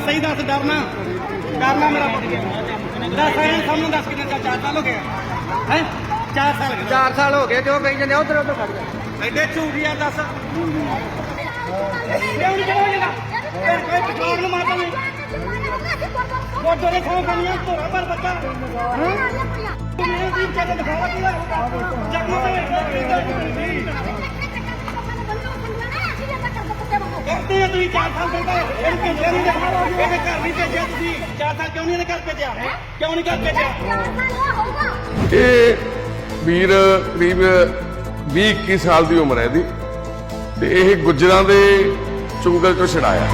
ਦੱਸ ਸਹੀ ਦੱਸ ਡਰਨਾ। ਡਰਨਾ ਮੇਰਾ ਦੱਸ ਇਹ ਸਾਹਮਣੇ ਦੱਸ ਕਿੰਨੇ ਚਾਰ ਸਾਲ ਹੋ ਗਏ ਹੈ? 4 ਸਾਲ ਹੋ ਗਏ। 4 ਸਾਲ ਹੋ ਗਏ ਜੋ ਕਹੀ ਜਾਂਦੇ ਉਧਰ ਉਧਰ ਖੜ ਜਾ। ਐਡੇ ਝੂਠੀਆ ਦੱਸ। ਨਹੀਂ ਚਲਾ ਫਿਰ ਕੋਈ ਪਟਰੋਲ ਨੂੰ ਮਾਰਦਾ ਨਹੀਂ। ਉਹ ਦੋਨੇ ਖਾਂ ਖਾਣੀਆਂ ਧੋਰਾ ਪਰ ਬੱਚਾ। ਮੇਰੇ ਦੀ ਚੱਲ ਦਿਖਾਵਾ ਕੀ ਕਰਦੇ ਆ ਤੁਸੀਂ 4 ਸਾਲ ਕਹਿੰਦਾ ਇਹ ਭੇਜਿਆ ਨਹੀਂ ਇਹਦੇ ਘਰ ਨਹੀਂ ਭੇਜਿਆ ਤੁਸੀਂ? 4 ਸਾਲ ਕਿਉਂ ਨਹੀਂ ਇਹਦੇ ਘਰ ਭੇਜਿਆ? ਕਿਉਂ ਨਹੀਂ ਘਰ ਭੇਜਿਆ? ਇਹ ਵੀਰ ਕਰੀਬ 20 21 ਸਾਲ ਦੀ ਉਮਰ ਹੈ ਇਹਦੀ। ਤੇ ਇਹ ਗੁੱਜਰਾਂ ਦੇ ਚੁੰਗਲ ਤੋਂ ਛੜਾਇਆ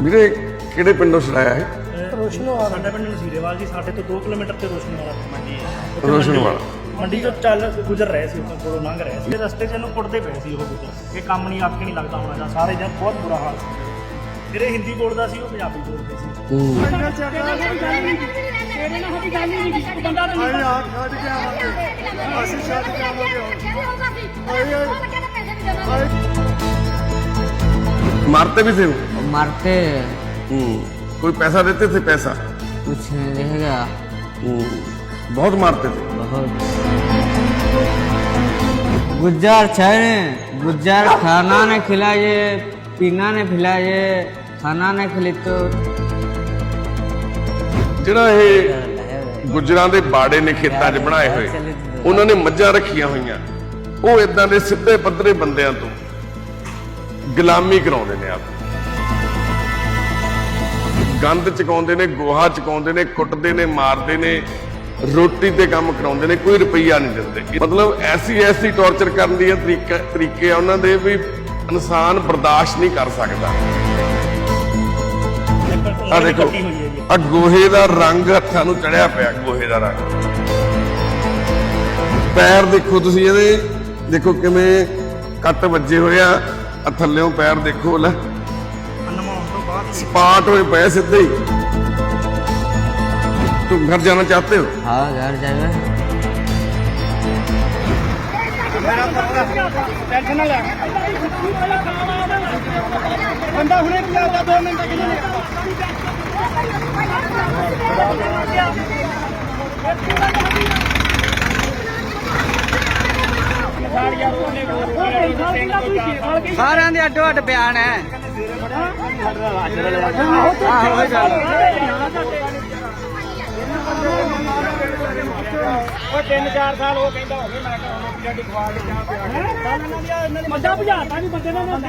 ਵੀਰੇ ਕਿਹੜੇ ਪਿੰਡੋਂ ਛੜਾਇਆ ਹੈ ਸਾਡਾ ਪਿੰਡ ਨਸੀਰੇਵਾਲ ਜੀ ਸਾਡੇ ਤੋਂ 2 ਕਿਲੋਮੀਟਰ ਤੇ ਰੋਸ਼ਨ ਵਾਲਾ ਮੰਡੀ ਹੈ। ਰੋਸ਼ਨਵਾਲਾ। ਮੰਡੀ- ਮੰਡੀ ਤੋਂ ਚੱਲ ਗੁਜ਼ਰ ਰਹੇ ਸੀ ਉਹਨਾਂ ਕੋਲੋਂ ਲੰਘ ਰਹੇ ਸੀ ਤੇ ਰਸਤੇ 'ਚ ਇਹਨੂੰ ਕੁੱਟਦੇ ਪਏ ਸੀ ਉਹ ਗੁੱਜਰ ਇਹ ਕੰਮ ਨਹੀਂ ਆਖੇ ਨਹੀਂ ਲੱਗਦਾ ਹੋਣਾ ਜਾਂ ਸਾਰੇ ਜਨ ਬਹੁਤ ਬੁਰਾ ਹਾਲ ਸੀ ਜਿਹੜੇ ਹਿੰਦੀ ਬੋਲਦਾ ਸੀ ਉਹ ਪੰਜਾਬੀ ਬੋਲਦੇ ਸੀ मारते भी थे वो मारते हम्म, कोई पैसा देते थे पैसा कुछ नहीं रहेगा हम्म, बहुत मारते थे बहुत ગુજ્જાર છે ને ગુજ્જાર ખાનાને ખિલાજે પીનાને ખિલાજે ખાનાને ખિલીતો ਜਿਹੜਾ ਇਹ ਗੁਜਰਾਂ ਦੇ ਬਾੜੇ ਨੇ ਖੇਤਾਂ 'ਚ ਬਣਾਏ ਹੋਏ, ਉਹਨਾਂ ਨੇ ਮੱਝਾਂ ਰੱਖੀਆਂ ਹੋਈਆਂ। ਉਹ ਇਦਾਂ ਦੇ ਸਿੱਧੇ ਪੱਧਰੇ ਬੰਦਿਆਂ ਤੋਂ ਗੁਲਾਮੀ ਕਰਾਉਂਦੇ ਨੇ ਆਪ। ਗੰਦ ਚਕਾਉਂਦੇ ਨੇ, ਗੋਹਾ ਚਕਾਉਂਦੇ ਨੇ, ਕੁੱਟਦੇ ਨੇ, ਮਾਰਦੇ ਨੇ। ਰੋਟੀ ਤੇ ਕੰਮ ਕਰਾਉਂਦੇ ਨੇ ਕੋਈ ਰੁਪਈਆ ਨਹੀਂ ਦਿੰਦੇ। ਮਤਲਬ ਐਸੀ ਐਸੀ ਟੌਰਚਰ ਕਰਨ ਦੀਆਂ ਤਰੀਕਾ ਤਰੀਕੇ ਆ ਉਹਨਾਂ ਦੇ ਵੀ ਇਨਸਾਨ ਬਰਦਾਸ਼ਤ ਨਹੀਂ ਕਰ ਸਕਦਾ। ਆ ਦੇਖੋ ਆ ਗੋਹੇ ਦਾ ਰੰਗ ਹੱਥਾਂ ਨੂੰ ਚੜਿਆ ਪਿਆ ਗੋਹੇ ਦਾ ਰੰਗ। ਪੈਰ ਦੇਖੋ ਤੁਸੀਂ ਇਹਦੇ ਦੇਖੋ ਕਿਵੇਂ ਕੱਟ ਵੱਜੇ ਹੋਏ ਆ ਆ ਥੱਲੇੋਂ ਪੈਰ ਦੇਖੋ ਲੈ। ਸਪਾਟ ਹੋਏ ਪਏ ਸਿੱਧੇ ਹੀ। ਤੁਮ ਘਰ ਜਾਣਾ ਚਾਹਤੇ ਹੋ हाँ घर जाएगा ਮੇਰਾ ਪੱਕਾ ਟੈਨਸ਼ਨ ਨਾ ਲੈ ਬੰਦਾ ਹੁਣੇ ਕੀ ਆਦਾ 2 ਮਿੰਟ ਤੱਕ ਨਹੀਂ ਸਾਰਿਆਂ ਦੇ ਅੱਡੋ ਅੱਡ ਬਿਆਨ ਹੈ ਆਹੋ ਇਹ ਗੱਲ ਉਹ 3-4 ਸਾਲ ਉਹ ਕਹਿੰਦਾ ਹੋ ਗਏ ਮੈਂ ਕਿਹਾ ਹੁਣ ਰੋਟੀ ਰਾਟੀ ਖਵਾ ਕੇ ਚਾਹ ਪਿਆ ਕੇ। ਗੱਲ ਇਹਨਾਂ ਦੀ ਇਹਨਾਂ ਨੇ ਬੰਦਾ ਭਜਾਤਾ ਵੀ ਬੰਦੇ ਨੇ ਬੰਦੇ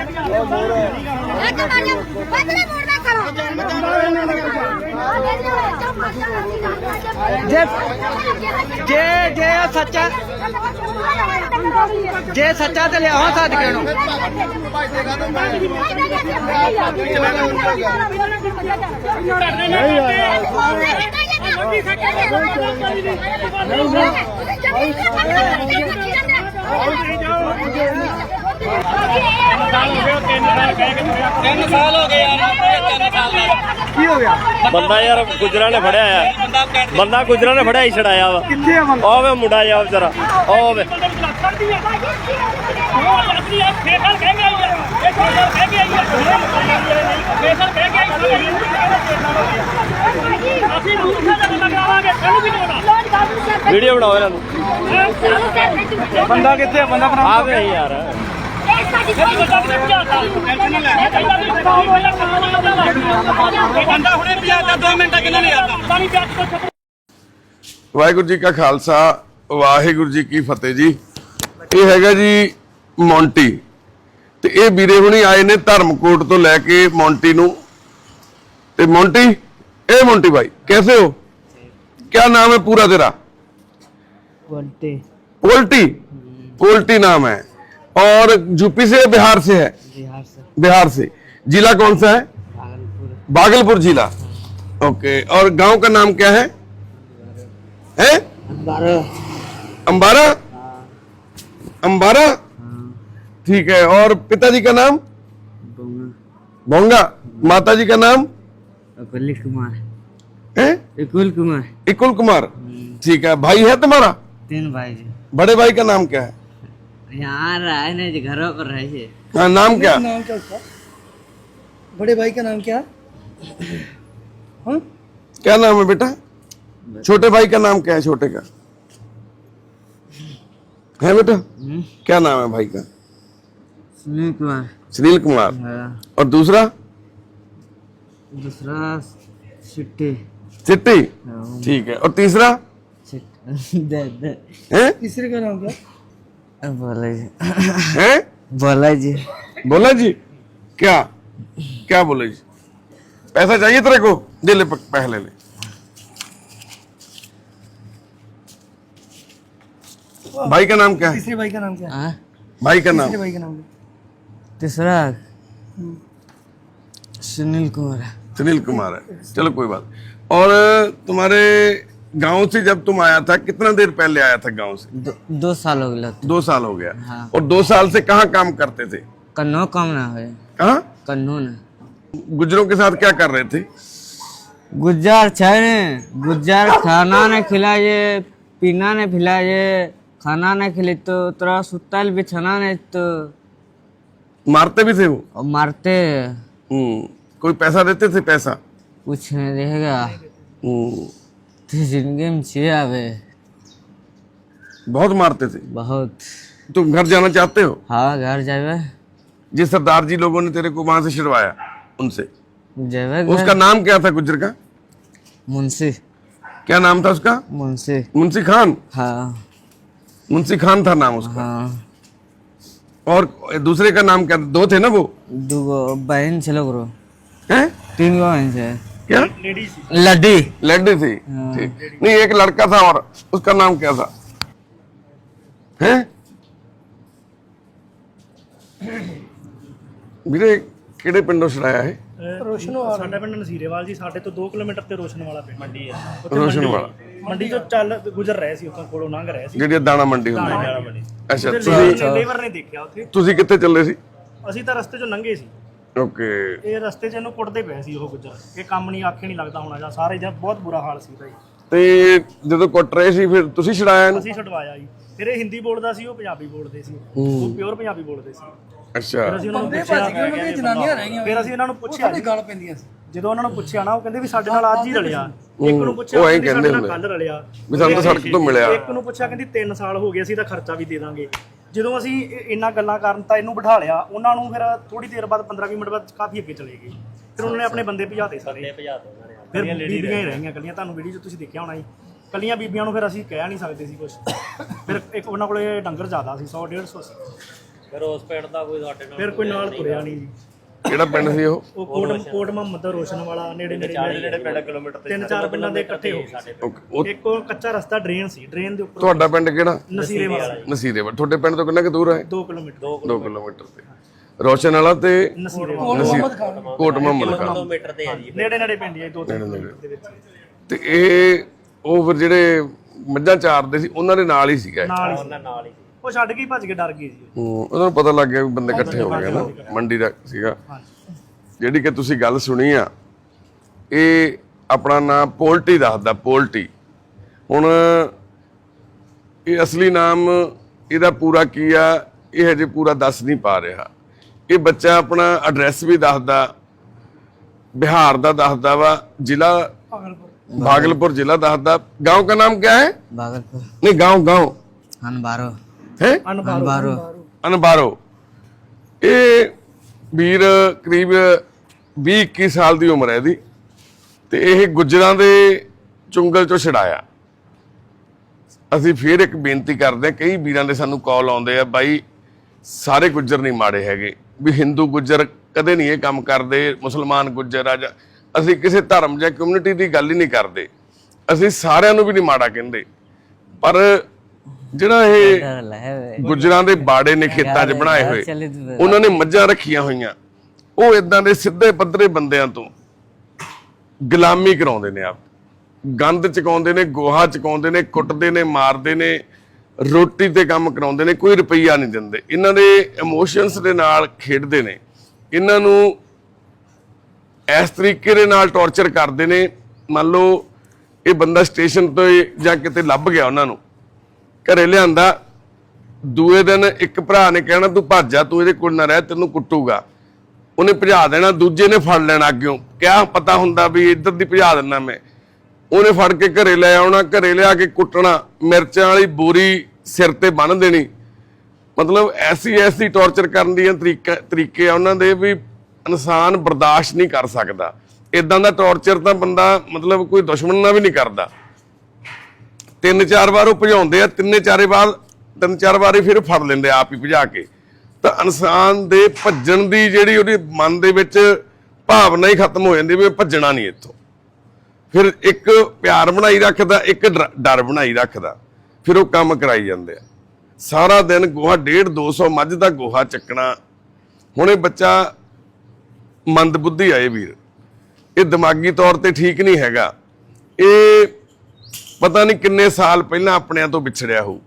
ਜੇ ਜੇ ਜੇ ਇਹ ਸੱਚਾ ਜੇ ਸੱਚਾ ਤੇ ਲਿਆਓ ਸਦਕੇ ਨੂੰ ਤਿੰਨ ਸਾਲ ਹੋ ਗਏ ਯਾਰ ਤਿੰਨ ਸਾਲ ਕੀ ਹੋ ਗਿਆ ਬੰਦਾ ਯਾਰ ਗੁਜਰਾਂ ਨੇ ਫੜਿਆ ਆ। ਬੰਦਾ ਗੁਜਰਾਂ ਨੇ ਫੜਿਆ ਹੀ ਛੜਾਇਆ ਵਾ। ਕਿੱਥੇ ਆ ਬੰਦਾ? ਉਹ ਵੇ ਮੁੰਡਾ ਜਾ ਵਿਚਾਰਾ। ਉਹ ਵੇ। ਵੀਡੀਓ ਬਣਾਓ ਇਹਨਾਂ ਨੂੰ। ਬੰਦਾ ਕਿੱਥੇ ਆ? ਬੰਦਾ ਬਣਾ ਆ ਵੇ ਯਾਰ। ਬੰਦਾ ਹੁਣੇ ਭਜਾਤਾ 2 ਮਿੰਟ ਤੱਕ ਇਹਨਾਂ ਨੇ ਆਦਾ ਵਾਹਿਗੁਰੂ ਜੀ ਕਾ ਖਾਲਸਾ ਵਾਹਿਗੁਰੂ ਜੀ ਕੀ ਫਤਿਹ ਜੀ। ਇਹ ਹੈਗਾ ਜੀ ਮੌਂਟੀ। ਤੇ ਇਹ ਵੀਰੇ ਹੁਣੀ ਆਏ ਨੇ ਧਰਮਕੋਟ ਤੋਂ ਲੈ ਕੇ ਮੌਂਟੀ ਨੂੰ ਤੇ ਮੌਂਟੀ ਇਹ ਮੌਂਟੀ ਭਾਈ कैसे हो क्या नाम है पूरा तेरा बोलते कोल्टी कोल्टी नाम है और यूपी से या बिहार से है बिहार से बिहार से जिला कौन सा है भागलपुर भागलपुर जिला ओके और गांव का नाम क्या है है बारह अंबारा अंबारा ठीक है और पिताजी का नाम? भोंगा माता जी का नाम? अकुल कुमार। है? कुमार। इकुल कुमार। ठीक है भाई है तुम्हारा? तीन भाई जी बड़े भाई का नाम क्या है? यहाँ रहे नहीं जी घरों पर रहिए हाँ। नाम क्या? बड़े भाई का नाम क्या? हाँ? क्या नाम है बेटा? छोटे भाई का नाम क्या है छोटे का? है बेटा? क्या नाम है भाई का? सुनील कुमार सुनील कुमार हाँ, और दूसरा दूसरा चिट्टी चिट्टी ठीक है और तीसरा चिट्टी दे दे है तीसरे का नाम क्या बोला जी है बोला जी बोला जी क्या क्या बोले जी पैसा चाहिए तेरे को दे ले प- पहले ले भाई का नाम क्या है तीसरे भाई का नाम क्या है हाँ भाई का नाम तीसरे भाई का नाम क्या तीसरा सुनील कुमार सुनील कुमार है। चलो कोई बात और तुम्हारे गाँव से जब तुम आया था कितना देर पहले आया था गाँव से? दो, दो साल हो गया। दो साल हो गया। हाँ। और दो साल से कहाँ काम करते थे? कन्नो काम ना हो। कहाँ? कन्नो ना। गुजरों के साथ क्या कर रहे थे? गुज्जार छै ने गुज्जार खाना ने खिलाए पीना ने खिलाए खाना ने खिले तो तोरा सुतल बिछाना ने तो मारते भी थे वो? और मारते। हम्म, कोई पैसा देते थे पैसा? कुछ नहीं रहेगा हम्म, तो ज़िंदगी में छे आवे बहुत मारते थे? बहुत। तुम घर जाना चाहते हो? हाँ घर जावे। जिस सरदार जी लोगों ने तेरे को वहाँ से छिड़वाया उनसे। जावे उसका नाम क्या था गुजर का? मुंशी। क्या नाम था उसका? मुंशी। मुंशी खान? हाँ। मुंशी खान था नाम उसका। हाँ। और दूसरे का नाम क्या था दो थे ना वो दूगो बहन छलो करो हैं तीन गो बहन छे क्या लड्डी लड्डी थी ठीक नहीं एक लड़का था और उसका नाम क्या था हैं ਵੀਰੇ ਕਿਹੜੇ ਪਿੰਡੋਂ ਛੜਾਇਆ ਹੈ ਰੋਸ਼ਨ ਸਾਡਾ ਪਿੰਡ ਨਸੀਰੇਵਾਲ ਜੀ ਸਾਡੇ ਤੋਂ 2 ਕਿਲੋਮੀਟਰ ਤੇ ਰੋਸ਼ਨ ਵਾਲਾ ਪਿੰਡ ਮੰਡੀ ਆ ਰੋਸ਼ਨ ਵਾਲਾ ਮੰਡੀ ਤੋਂ ਚੱਲ ਗੁਜ਼ਰ ਰਹੇ ਸੀ ਉੱਥੋਂ ਕੋਲੋਂ ਲੰਘ ਰਹੇ ਸੀ ਜਿਹੜੀ ਦਾਣਾ ਮੰਡੀ ਹੁੰਦੀ ਹੈ ਅੱਛਾ ਤੁਸੀਂ ਲੇਬਰ ਨੇ ਦੇਖਿਆ ਉੱਥੇ। ਤੁਸੀਂ ਕਿੱਥੇ ਚੱਲੇ ਸੀ? ਅਸੀਂ ਤਾਂ ਰਸਤੇ 'ਚੋਂ ਲੰਘੇ ਸੀ। ਓਕੇ। ਇਹ ਰਸਤੇ 'ਚ ਇਹਨੂੰ ਕੁੱਟਦੇ ਪਏ ਸੀ ਉਹ ਗੁੱਜਰ। ਇਹ ਕੰਮ ਨਹੀਂ ਆਖੇ ਨਹੀਂ ਲੱਗਦਾ ਹੋਣਾ ਜਾਂ ਸਾਰੇ ਜਦ ਬਹੁਤ ਬੁਰਾ ਹਾਲ ਸੀ ਭਾਈ। ਤੇ ਜਦੋਂ ਕੁੱਟ ਰਹੇ ਸੀ ਫਿਰ ਤੁਸੀਂ ਛੜਾਇਆ ਇਹਨੂੰ? ਅਸੀਂ ਛਡਵਾਇਆ ਜੀ। ਫਿਰ ਇਹ ਹਿੰਦੀ ਬੋਲਦਾ ਸੀ ਉਹ ਪੰਜਾਬੀ ਬੋਲਦੇ ਸੀ। ਉਹ ਪਿਓਰ ਪੰਜਾਬੀ ਬੋਲਦੇ ਸੀ। ਅੱਛਾ। ਫਿਰ ਅਸੀਂ ਉਹਨਾਂ ਨੂੰ ਪੁੱਛਿਆ। ਜਨਾਨੀਆਂ ਰਹਿ ਗਈਆਂ। ਫਿਰ ਅਸੀਂ ਉਹਨਾਂ ਨੂੰ ਪੁੱਛਿਆ। ਜੀ, ਗਾਲ ਪੈਂਦੀਆਂ ਸੀ। ਜਦੋਂ ਉਹਨਾਂ ਨੂੰ ਪੁੱਛਿਆ ਨਾ ਉਹ ਕਹਿੰਦੇ ਵੀ ਸਾਡੇ ਨਾਲ ਅੱਜ ਹੀ ਰਲਿਆ। ਇੱਕ ਨੂੰ ਪੁੱਛਿਆ ਉਹ ਐਂ ਕਹਿੰਦੀ ਸਾਡੇ ਨਾਲ ਕੱਲ ਰਲਿਆ। ਵੀ ਸਾਨੂੰ ਤਾਂ ਸੜਕ ਤੋਂ ਮਿਲਿਆ। ਇੱਕ ਨੂੰ ਪੁੱਛਿਆ ਕਹਿੰਦੀ 3 ਸਾਲ ਹੋ ਗਏ ਅਸੀਂ ਤਾਂ ਖਰਚਾ ਵੀ ਦੇ ਦਾਂਗੇ। ਜਦੋਂ ਅਸੀਂ ਇ- ਇੰਨਾ ਗੱਲਾਂ ਕਰਨ ਤਾਂ ਇਹਨੂੰ ਬਿਠਾ ਲਿਆ। ਉਹਨਾਂ ਨੂੰ ਫਿਰ ਥੋੜੀ ਦੇਰ ਬਾਅਦ 15 ਮਿੰਟ ਬਾਅਦ ਕਾਫੀ ਅੱਗੇ ਚਲੇ ਗਏ। ਫਿਰ ਉਹਨਾਂ ਨੇ ਆਪਣੇ ਬੰਦੇ ਭਜਾਤੇ ਸਾਰੇ। ਫਿਰ ਬੀਬੀਆਂ ਹੀ ਰਹਿ ਗਈਆਂ। ਕੱਲੀਆਂ ਤੁਹਾਨੂੰ ਵੀਡੀਓ 'ਚ ਤੁਸੀਂ ਦੇਖਿਆ ਹੋਣਾ ਜੀ। ਕੱਲੀਆਂ ਬੀਬੀਆਂ ਨੂੰ ਫਿਰ ਅਸੀਂ ਕਹਿ ਨਹੀਂ ਸਕਦੇ ਸੀ ਕੁਝ ਫਿਰ ਇੱਕ ਉਹਨਾਂ ਕੋਲੇ ਡੰਗਰ ਜ਼ਿਆਦਾ ਸੀ 100 150 ਸੀ। ਫਿਰ ਉਸ ਪਿੰਡ ਦਾ ਕੋਈ ਸਾਡੇ ਨਾਲ ਫਿਰ ਕੋਈ ਨਾਲ ਤੁਰਿਆ ਨਹੀਂ ਜੀ ਕਿਹੜਾ ਪਿੰਡ ਸੀ ਉਹ? ਉਹ ਕੋਟ ਕੋਟ ਮੁਹੰਮਦ ਦਾ ਰੋਸ਼ਨ ਵਾਲਾ ਨੇੜੇ ਨੇੜੇ ਨੇੜੇ ਪਿੰਡ ਕਿਲੋਮੀਟਰ ਤੇ ਤਿੰਨ ਚਾਰ ਪਿੰਡਾਂ ਦੇ ਇਕੱਠੇ ਹੋ ਗਏ। ਓਕੇ ਉਹ ਇੱਕ ਉਹ ਕੱਚਾ ਰਸਤਾ ਡਰੇਨ ਸੀ ਡਰੇਨ ਦੇ ਉੱਪਰ ਤੁਹਾਡਾ ਪਿੰਡ ਕਿਹੜਾ? ਨਸੀਰੇ ਵਾਲਾ। ਨਸੀਰੇਵਾਲ ਤੁਹਾਡੇ ਪਿੰਡ ਤੋਂ ਕਿੰਨਾ ਕੁ ਦੂਰ ਹੈ 2 ਕਿਲੋਮੀਟਰ। 2 ਕਿਲੋਮੀਟਰ। ਤੇ। ਰੋਸ਼ਨ ਵਾਲਾ ਤੇ ਨਸੀਰੇ ਵਾਲਾ। ਨਸੀਰ ਕੋਟ ਮੁਹੰਮਦ ਖਾਨ ਕਿਲੋਮੀਟਰ ਤੇ ਹੈ ਜੀ। ਨੇੜੇ ਨੇੜੇ ਪਿੰਡ ਹੈ 2 ਕਿਲੋਮੀਟਰ ਦੇ ਵਿੱਚ। ਤੇ ਇਹ ਉਹ ਫਿਰ ਜਿਹੜੇ ਮੱਝਾਂ ਚਾਰਦੇ ਸੀ ਉਹਨਾਂ ਦੇ ਨਾਲ ਹੀ ਸੀਗਾ ਇਹ। ਨਾਲ ਹੀ ਸੀ। ਉਹਨਾਂ ਨਾਲ ਹੀ ਉਹ ਛੱਡ ਕੇ ਹੀ ਭੱਜ ਕੇ ਡਰ ਗਏ ਸੀ ਹੂੰ, ਉਹਨਾਂ ਨੂੰ ਪਤਾ ਲੱਗ ਗਿਆ ਵੀ ਬੰਦੇ ਇਕੱਠੇ ਹੋ ਗਏ ਨਾ ਮੰਡੀ ਦਾ ਸੀਗਾ ਜਿਹੜੀ ਕਿ ਤੁਸੀਂ ਗੱਲ ਸੁਣੀ ਆ ਇਹ ਆਪਣਾ ਨਾਮ ਪੋਲਟੀ ਦੱਸਦਾ ਪੋਲਟੀ ਹੁਣ ਇਹ ਅਸਲੀ ਨਾਮ ਇਹਦਾ ਪੂਰਾ ਕੀ ਆ ਇਹ ਹਜੇ ਪੂਰਾ ਦੱਸ ਨਹੀਂ ਪਾ ਰਿਹਾ ਇਹ ਬੱਚਾ ਆਪਣਾ ਐਡਰੈਸ ਵੀ ਦੱਸਦਾ ਬਿਹਾਰ ਦਾ ਦੱਸਦਾ ਵਾ ਜ਼ਿਲ੍ਹਾ भागलपुर जिला दाहदा गांव का नाम क्या है भागलपुर नहीं गांव गांव अनबारो ਹੈ? ਅਨਬਾਰੋ। ਅਨਬਾਰੋ। ਇਹ ਵੀਰ ਕਰੀਬ 21 ਸਾਲ ਦੀ ਉਮਰ ਹੈ ਇਹਦੀ ਤੇ ਇਹ ਗੁੱਜਰਾਂ ਦੇ ਚੁੰਗਲ ਚੋਂ ਛਡਾਇਆ। ਅਸੀਂ ਫੇਰ ਇੱਕ ਬੇਨਤੀ ਕਰਦੇ ਹਾਂ ਕਈ ਵੀਰਾਂ ਦੇ ਸਾਨੂੰ ਕਾਲ ਆਉਂਦੇ ਆ ਬਾਈ ਸਾਰੇ ਗੁੱਜਰ ਨਹੀਂ ਮਾੜੇ ਹੈਗੇ। ਵੀ ਹਿੰਦੂ ਗੁੱਜਰ ਕਦੇ ਨਹੀਂ ਇਹ ਕੰਮ ਕਰਦੇ ਮੁਸਲਮਾਨ ਗੁੱਜਰ ਆ ਜਾਂ ਅਸੀਂ ਕਿਸੇ ਧਰਮ ਜਾਂ ਕਮਿਊਨਿਟੀ ਦੀ ਗੱਲ ਹੀ ਨਹੀਂ ਕਰਦੇ। ਅਸੀਂ ਸਾਰਿਆਂ ਨੂੰ ਵੀ ਨਹੀਂ ਮਾੜਾ ਕਹਿੰਦੇ। ਪਰ ਜਿਹੜਾ ਇਹ ਗੁਜਰਾਂ ਦੇ ਬਾੜੇ ਨੇ ਖੇਤਾਂ 'ਚ ਬਣਾਏ ਹੋਏ। ਉਹਨਾਂ ਨੇ ਮੱਝਾਂ ਰੱਖੀਆਂ ਹੋਈਆਂ। ਉਹ ਇਦਾਂ ਦੇ ਸਿੱਧੇ ਪੱਧਰੇ ਬੰਦਿਆਂ ਤੋਂ ਗੁਲਾਮੀ ਕਰਾਉਂਦੇ ਨੇ ਆਪ। ਗੰਦ ਚਕਾਉਂਦੇ ਨੇ ਗੋਹਾ ਚਕਾਉਂਦੇ ਨੇ ਕੁੱਟਦੇ ਨੇ ਮਾਰਦੇ ਨੇ ਰੋਟੀ ਤੇ ਕੰਮ ਕਰਾਉਂਦੇ ਨੇ ਕੋਈ ਰੁਪਈਆ ਨਹੀਂ ਦਿੰਦੇ। ਇਹਨਾਂ ਦੇ ਇਮੋਸ਼ਨਸ ਦੇ ਨਾਲ ਖੇਡਦੇ ਨੇ। ਇਹਨਾਂ ਨੂੰ ਇਸ ਤਰੀਕੇ ਦੇ ਨਾਲ ਟੌਰਚਰ ਕਰਦੇ ਨੇ। ਮੰਨ ਲਓ ਇਹ ਬੰਦਾ ਸਟੇਸ਼ਨ ਤੋਂ ਜਾਂ ਕਿਤੇ ਲੱਭ ਗਿਆ ਉਹਨਾਂ ਨੂੰ। ਘਰੇ ਲਿਆਂਦਾ। ਦੂਏ ਦਿਨ ਇੱਕ ਭਰਾ ਨੇ ਕਹਿਣਾ, ਤੂੰ ਭੱਜ ਜਾ, ਤੂੰ ਇਹਦੇ ਕੋਲ ਨਾ ਰਹਿ, ਤੈਨੂੰ ਕੁੱਟੂਗਾ। ਉਹਨੇ ਭਜਾ ਦੇਣਾ, ਦੂਜੇ ਨੇ ਫੜ ਲੈਣਾ ਅੱਗਿਓਂ। ਕਿਆ ਪਤਾ ਹੁੰਦਾ ਵੀ ਇੱਧਰ ਦੀ ਭਜਾ ਦਿੰਦਾ ਮੈਂ। ਉਹਨੇ ਫੜ ਕੇ ਘਰੇ ਲੈ ਆਉਣਾ, ਘਰੇ ਲਿਆ ਕੇ ਕੁੱਟਣਾ। ਮਿਰਚਾਂ ਵਾਲੀ ਬੋਰੀ ਸਿਰ ਤੇ ਬੰਨ ਦੇਣੀ। ਮਤਲਬ ਐਸੀ ਐਸੀ ਟੌਰਚਰ ਕਰਨ ਦੀਆਂ ਤਰੀਕਾ ਤਰੀਕੇ ਆ ਉਹਨਾਂ ਦੇ ਵੀ ਇਨਸਾਨ ਬਰਦਾਸ਼ਤ ਨਹੀਂ ਕਰ ਸਕਦਾ। ਇਦਾਂ ਦਾ ਟੌਰਚਰ ਤਾਂ ਬੰਦਾ ਮਤਲਬ ਕੋਈ ਦੁਸ਼ਮਣ ਨਾਲ ਵੀ ਨਹੀਂ ਕਰਦਾ। ਤਿੰਨ ਚਾਰ ਵਾਰ ਉਹ ਭਜਾਉਂਦੇ ਆ ਤਿੰਨੇ ਚਾਰੇ ਵਾਰ ਤਿੰਨ ਚਾਰ ਵਾਰੀ ਫਿਰ ਫੜ ਲੈਂਦੇ ਆਪ ਹੀ ਭਜਾ ਕੇ। ਤਾਂ ਇਨਸਾਨ ਦੇ ਭੱਜਣ ਦੀ ਜਿਹੜੀ ਉਹਦੀ ਮਨ ਦੇ ਵਿੱਚ ਭਾਵਨਾ ਹੀ ਖਤਮ ਹੋ ਜਾਂਦੀ ਵੀ ਭੱਜਣਾ ਨਹੀਂ ਇੱਥੋਂ। ਫਿਰ ਇੱਕ ਪਿਆਰ ਬਣਾਈ ਰੱਖਦਾ, ਇੱਕ ਡਰ- ਡਰ ਬਣਾਈ ਰੱਖਦਾ। ਫਿਰ ਉਹ ਕੰਮ ਕਰਾਈ ਜਾਂਦੇ ਆ। ਸਾਰਾ ਦਿਨ ਗੋਹਾ 1.5 200 ਮੱਝ ਦਾ ਗੋਹਾ ਚੱਕਣਾ। ਹੁਣ ਇਹ ਬੱਚਾ ਮੰਦਬੁੱਧੀ ਆਏ ਵੀਰ। ਇਹ ਦਿਮਾਗੀ ਤੌਰ ਤੇ ਠੀਕ ਨਹੀਂ ਹੈਗਾ। ਇਹ ਪਤਾ ਨਹੀਂ ਕਿੰਨੇ ਸਾਲ ਪਹਿਲਾਂ ਆਪਣਿਆਂ ਤੋਂ ਵਿਛੜਿਆ ਹੋਊ।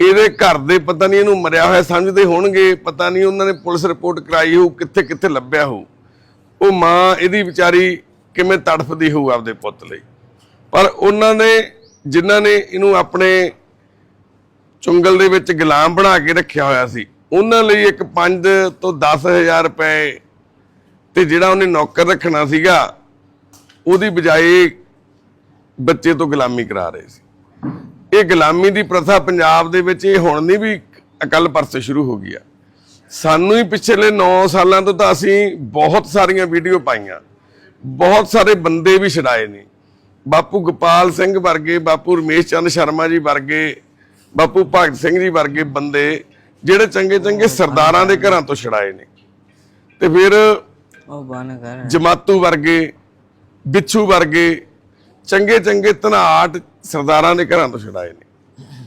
ਇਹਦੇ ਘਰ ਦੇ ਪਤਾ ਨਹੀਂ ਇਹਨੂੰ ਮਰਿਆ ਹੋਇਆ ਸਮਝਦੇ ਹੋਣਗੇ, ਪਤਾ ਨਹੀਂ ਉਹਨਾਂ ਨੇ ਪੁਲਿਸ ਰਿਪੋਰਟ ਕਰਾਈ ਹੋਊ ਕਿੱਥੇ ਕਿੱਥੇ ਲੱਭਿਆ ਹੋਊ। ਉਹ ਮਾਂ ਇਹਦੀ ਵਿਚਾਰੀ ਕਿਵੇਂ ਤੜਫਦੀ ਹੋਊ ਆਪਦੇ ਪੁੱਤ ਲਈ। ਪਰ ਉਹਨਾਂ ਨੇ, ਜਿਨ੍ਹਾਂ ਨੇ ਇਹਨੂੰ ਆਪਣੇ ਚੁੰਗਲ ਦੇ ਵਿੱਚ ਗੁਲਾਮ ਬਣਾ ਕੇ ਰੱਖਿਆ ਹੋਇਆ ਸੀ, ਉਹਨਾਂ ਲਈ ਇੱਕ 5 ਤੋਂ 10000 ਰੁਪਏ ਤੇ ਜਿਹੜਾ ਉਹਨੇ ਨੌਕਰ ਰੱਖਣਾ ਸੀਗਾ, ਉਹਦੀ ਬਜਾਏ ਬੱਚੇ ਤੋਂ ਗੁਲਾਮੀ ਕਰਾ ਰਹੇ ਸੀ। ਇਹ ਗੁਲਾਮੀ ਦੀ ਪ੍ਰਥਾ ਪੰਜਾਬ ਦੇ ਵਿੱਚ ਇਹ ਹੁਣ ਨਹੀਂ ਵੀ ਅਕਲ ਪਰਸੇ ਸ਼ੁਰੂ ਹੋ ਗਈ ਆ। ਸਾਨੂੰ ਹੀ ਪਿਛਲੇ 9 ਸਾਲਾਂ ਤੋਂ ਤਾਂ ਅਸੀਂ ਬਹੁਤ ਸਾਰੀਆਂ ਵੀਡੀਓ ਪਾਈਆਂ। ਬਹੁਤ ਸਾਰੇ ਬੰਦੇ ਵੀ ਛਡਾਏ ਨੇ। ਬਾਪੂ ਗੋਪਾਲ ਸਿੰਘ ਵਰਗੇ ਬਾਪੂ ਰਮੇਸ਼ ਚੰਦ ਸ਼ਰਮਾ ਜੀ ਵਰਗੇ ਬਾਪੂ ਭਗਤ ਸਿੰਘ ਜੀ ਵਰਗੇ ਬੰਦੇ ਜਿਹੜੇ ਚੰਗੇ ਚੰਗੇ ਸਰਦਾਰਾਂ ਦੇ ਘਰਾਂ ਤੋਂ ਛਡਾਏ ਨੇ। ਤੇ ਫਿਰ ਉਹ ਬਨ ਕਰ। ਜਮਾਤੂ ਵਰਗੇ ਬਿੱਛੂ ਵਰਗੇ ਚੰਗੇ ਚੰਗੇ ਧਨਾਟ ਸਰਦਾਰਾਂ ਦੇ ਘਰਾਂ ਤੋਂ ਛਡਾਏ ਨੇ।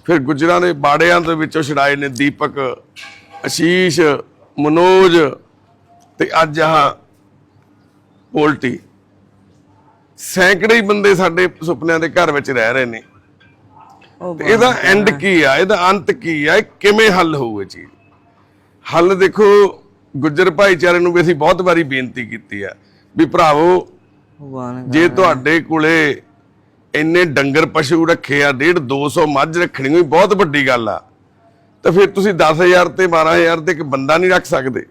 ਫਿਰ ਗੁਜਰਾਂ ਦੇ ਬਾੜਿਆਂ ਦੇ ਵਿੱਚੋਂ ਛਡਾਏ ਨੇ ਦੀਪਕ ਅਸ਼ੀਸ਼ ਮਨੋਜ ਤੇ ਅੱਜ ਆਹ ਪੋਲਟੀ। ਸੈਂਕੜੇ ਹੀ ਬੰਦੇ ਸਾਡੇ ਸੁਪਨਿਆਂ ਦੇ ਘਰ ਵਿੱਚ ਰਹਿ ਰਹੇ ਨੇ। ਤੇ ਇਹਦਾ ਐਂਡ ਕੀ ਆ? ਇਹਦਾ ਅੰਤ ਕੀ ਆ? ਇਹ ਕਿਵੇਂ ਹੱਲ ਹੋਊ ਚੀਜ਼? ਹੱਲ ਦੇਖੋ ਗੁੱਜਰ ਭਾਈਚਾਰੇ ਨੂੰ ਵੀ ਅਸੀਂ ਬਹੁਤ ਵਾਰੀ ਬੇਨਤੀ ਕੀਤੀ ਆ ਵੀ ਭਰਾਵੋ ਜੇ ਤੁਹਾਡੇ ਕੋਲੇ ਇੰਨੇ ਡੰਗਰ ਪਸ਼ੂ ਰੱਖੇ ਆ 1.5 200 ਮੱਝ ਰੱਖਣੀ ਵੀ ਬਹੁਤ ਵੱਡੀ ਗੱਲ ਆ। ਤਾਂ ਫਿਰ ਤੁਸੀਂ 10000 ਤੇ 12000 ਤੇ ਇੱਕ ਬੰਦਾ ਨਹੀਂ ਰੱਖ ਸਕਦੇ।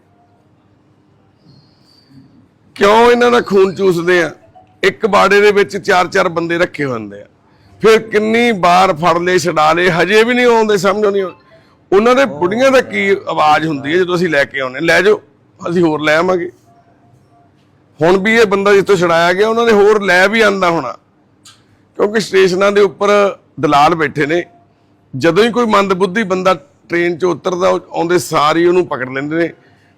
ਕਿਉਂ ਇਹਨਾਂ ਦਾ ਖੂਨ ਚੂਸਦੇ ਆ? ਇੱਕ ਬਾੜੇ ਦੇ ਵਿੱਚ ਚਾਰ ਚਾਰ ਬੰਦੇ ਰੱਖੇ ਹੁੰਦੇ ਆ। ਫਿਰ ਕਿੰਨੀ ਵਾਰ ਫੜ ਲਏ, ਛਡਾ ਲਏ, ਹਜੇ ਵੀ ਨਹੀਂ ਆਉਂਦੇ, ਸਮਝ ਨਹੀਂ ਉਹਨਾਂ ਦੇ ਬੁੜੀਆਂ ਦਾ ਕੀ ਆਵਾਜ਼ ਹੁੰਦੀ ਹੈ ਜਦੋਂ ਅਸੀਂ ਲੈ ਕੇ ਆਉਨੇ ਲੈ ਜਾਓ, ਅਸੀਂ ਹੋਰ ਲੈ ਆਵਾਂਗੇ। ਹੁਣ ਵੀ ਇਹ ਬੰਦਾ ਜਿੱਥੋਂ ਛਡਾਇਆ ਗਿਆ, ਉਹਨਾਂ ਨੇ ਹੋਰ ਲੈ ਵੀ ਆਂਦਾ ਹੋਣਾ। ਕਿਉਂਕਿ ਸਟੇਸ਼ਨਾਂ ਦੇ ਉੱਪਰ ਦਲਾਲ ਬੈਠੇ ਨੇ। ਜਦੋਂ ਹੀ ਕੋਈ ਮੰਦਬੁੱਧੀ ਬੰਦਾ ਟ੍ਰੇਨ 'ਚ ਉਤਰਦਾ, ਆਉਂਦੇ ਸਾਰ ਹੀ ਉਹਨੂੰ ਪਕੜ ਲੈਂਦੇ ਨੇ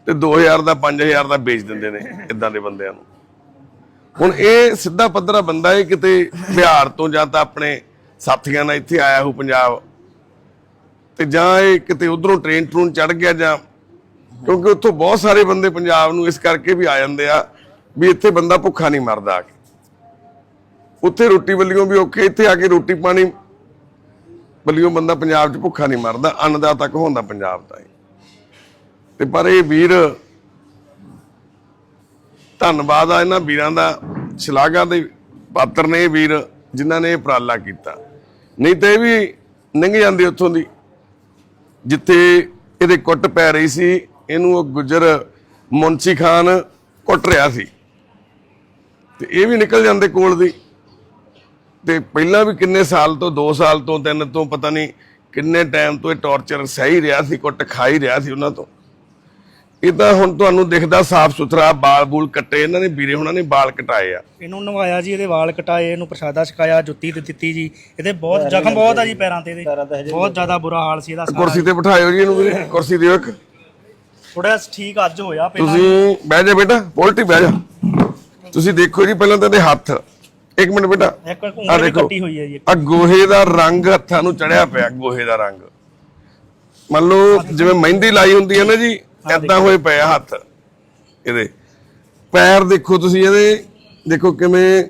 ਤੇ 2000 ਦਾ 5000 ਦਾ ਵੇਚ ਦਿੰਦੇ ਨੇ ਇਦਾਂ ਦੇ ਬੰਦਿਆਂ ਨੂੰ। ਹੁਣ ਇਹ ਸਿੱਧਾ ਪੱਧਰਾ ਬੰਦਾ ਇਹ ਕਿਤੇ ਬਿਹਾਰ ਤੋਂ ਜਾਂ ਤਾਂ ਆਪਣੇ ਸਾਥੀਆਂ ਨਾਲ ਇੱਥੇ ਆਇਆ ਹੋ ਪੰਜਾਬ ਤੇ ਜਾਂ ਇਹ ਕਿਤੇ ਉਧਰੋਂ ਟ੍ਰੇਨ ਟਰੂਨ ਚੜ ਗਿਆ ਜਾਂ ਕਿਉਂਕਿ ਉੱਥੋਂ ਬਹੁਤ ਸਾਰੇ ਬੰਦੇ ਪੰਜਾਬ ਨੂੰ ਇਸ ਕਰਕੇ ਵੀ ਆ ਜਾਂਦੇ ਆ ਵੀ ਇੱਥੇ ਬੰਦਾ ਭੁੱਖਾ ਨਹੀਂ ਮਰਦਾ ਆ ਕੇ। ਉੱਥੇ ਰੋਟੀ ਵੱਲਿਓ ਵੀ ਔਖੇ ਇੱਥੇ ਆ ਕੇ ਰੋਟੀ ਪਾਣੀ ਵੱਲਿਓ ਬੰਦਾ ਪੰਜਾਬ 'ਚ ਭੁੱਖਾ ਨਹੀਂ ਮਰਦਾ, ਅੰਨਦਾਤਾ ਕਹਾਉਂਦਾ ਪੰਜਾਬ ਦਾ ਤੇ ਪਰ ਇਹ ਵੀਰ ਧੰਨਵਾਦ ਆ ਇਹਨਾਂ ਵੀਰਾਂ ਦਾ, ਸ਼ਲਾਘਾ ਦੇ ਪਾਤਰ ਨੇ ਇਹ ਵੀਰ, ਜਿਨ੍ਹਾਂ ਨੇ ਇਹ ਉਪਰਾਲਾ ਕੀਤਾ। ਨਹੀਂ ਤੇ ਇਹ ਵੀ ਲੰਘ ਜਾਂਦੇ ਉੱਥੋਂ ਦੀ, ਜਿੱਥੇ ਇਹਦੇ ਕੁੱਟ ਪੈ ਰਹੀ ਸੀ, ਇਹਨੂੰ ਉਹ ਗੁਜਰ ਮੁੰਸ਼ੀ ਖਾਨ ਕੁੱਟ ਰਿਹਾ ਸੀ। ਤੇ ਇਹ ਵੀ ਨਿਕਲ ਜਾਂਦੇ ਕੋਲ ਦੀ। ਤੇ ਪਹਿਲਾਂ ਵੀ ਕਿੰਨੇ ਸਾਲ ਤੋਂ 2 ਸਾਲ ਤੋਂ 3 ਤੋਂ ਪਤਾ ਨਹੀਂ ਕਿੰਨੇ ਟਾਈਮ ਤੋਂ ਇਹ ਟੌਰਚਰ ਸਹੀ ਰਿਹਾ ਸੀ ਕੁੱਟ ਖਾਈ ਰਿਹਾ ਸੀ ਉਹਨਾਂ ਤੋਂ। ਇਹ ਤਾਂ ਹੁਣ ਤੁਹਾਨੂੰ ਦਿਖਦਾ ਸਾਫ਼ ਸੁਥਰਾ ਬਾਲ ਬੂਲ ਕੱਟੇ ਇਹਨਾਂ ਨੇ ਵੀਰੇ ਹੁਣਾਂ ਨੇ ਬਾਲ ਕਟਾਏ ਆ। ਇਹਨੂੰ ਨਵਾਇਆ ਜੀ ਇਹਦੇ ਵਾਲ ਕਟਾਏ ਇਹਨੂੰ ਪ੍ਰਸ਼ਾਦਾ ਛਕਾਇਆ ਜੁੱਤੀ ਤੇ ਦਿੱਤੀ ਜੀ। ਇਹਦੇ ਬਹੁਤ ਜ਼ਖਮ ਬਹੁਤ ਆ ਜੀ ਪੈਰਾਂ ਤੇ ਇਹਦੇ। ਬਹੁਤ ਜ਼ਿਆਦਾ ਬੁਰਾ ਹਾਲ ਸੀ ਇਹਦਾ ਕੁਰਸੀ ਤੇ ਬਿਠਾਇਓ ਜੀ ਇਹਨੂੰ ਵੀਰੇ ਕੁਰਸੀ ਦਿਓ ਇੱਕ। ਥੋੜਾ ਠੀਕ ਅੱਜ ਹੋਇਆ ਪਹਿਲਾਂ ਤੁਸੀਂ ਬਹਿ ਜਾ ਬੇਟਾ ਪੋਲਟੀ ਬਹਿ ਜਾ। ਤੁਸੀਂ ਦੇਖੋ ਜੀ ਪਹਿਲਾਂ ਤਾਂ ਇਹਦੇ ਹੱਥ। ਇੱਕ ਮਿੰਟ ਬੇਟਾ। ਇੱਕ ਆ ਉਂਗਲ ਵੀ ਦੇਖੋ। ਕੱਟੀ ਹੋਈ ਹੈ ਜੀ। ਆ ਗੋਹੇ ਦਾ ਰੰਗ ਹੱਥਾਂ ਨੂੰ ਚੜਿਆ ਪਿਆ ਗੋਹੇ ਦਾ ਰੰਗ। ਮੰਨ ਲਓ ਜਿਵੇਂ ਮਹਿੰਦੀ ਲਾਈ ਹੁੰਦੀ ਹੈ ਨਾ ਜੀ ਏਦਾਂ ਹੋਏ ਪਏ ਆ ਹੱਥ। ਇਹਦੇ ਪੈਰ ਦੇਖੋ ਤੁਸੀਂ ਇਹਦੇ ਦੇਖੋ ਕਿਵੇਂ